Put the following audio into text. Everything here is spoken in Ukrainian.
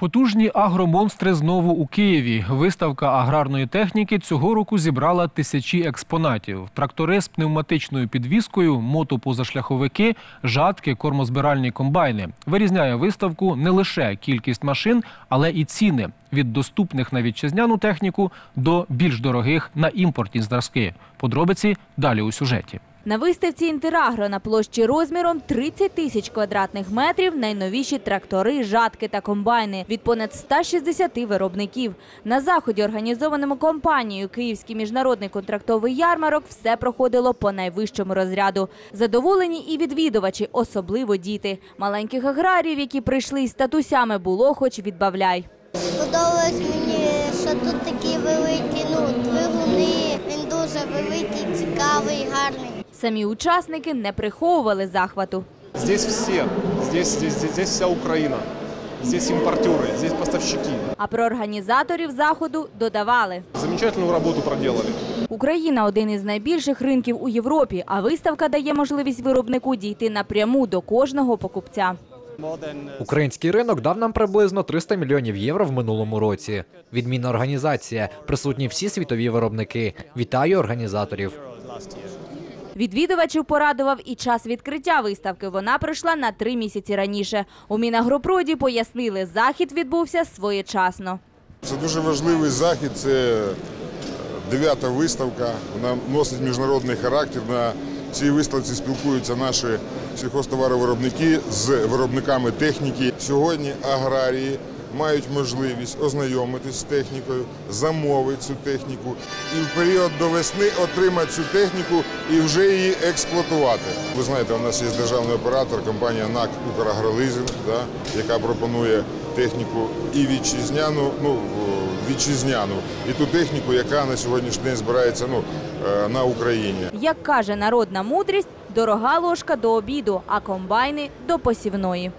Потужні агромонстри знову у Києві. Виставка аграрної техніки цього року зібрала тисячі експонатів: трактори з пневматичною підвіскою, мотопозашляховики, жатки, кормозбиральні комбайни. Вирізняє виставку не лише кількість машин, але і ціни від доступних на вітчизняну техніку до більш дорогих на імпортні зразки. Подробиці далі у сюжеті. На виставці Інтерагро на площі розміром 30 тисяч квадратних метрів найновіші трактори, жатки та комбайни від понад 160 виробників. На заході, організованому компанією Київський міжнародний контрактовий ярмарок, все проходило по найвищому розряду. Задоволені і відвідувачі, особливо діти. Маленьких аграріїв, які прийшли із татусями, було хоч відбавляй. Сподобалось мені, що тут такі великі ну, Самі учасники не приховували захвату. Здесь все. Здесь, здесь, здесь, здесь вся Украина. Здесь импортеры, здесь поставщики. А про організаторів заходу додавали. Замечательную работу проделали. Україна один із найбільших ринків у Європі, а виставка дає можливість виробнику дійти напряму до кожного покупця. Український ринок дав нам приблизно 300 мільйонів євро в минулому році. Відмінна організація, присутні всі світові виробники. Вітаю організаторів. Відвідувачів порадував і час відкриття виставки. Вона пройшла на три місяці раніше. У Мінагропроді пояснили, захід відбувся своєчасно. Це дуже важливий захід. Це дев'ята виставка. Вона носить міжнародний характер. На цій виставці спілкуються наші сільхозтоваровиробники з виробниками техніки. Сьогодні аграрії мають можливість ознайомитись з технікою, замовити цю техніку і в період до весни отримати цю техніку і вже її експлуатувати. Ви знаєте, у нас є державний оператор, компанія НАК «Украгролизинг», да, яка пропонує техніку і вітчизняну, ну вітчизняну, і ту техніку, яка на сьогоднішній день збирається ну, е, на Україні. Як каже народна мудрість, дорога ложка до обіду, а комбайни до посівної.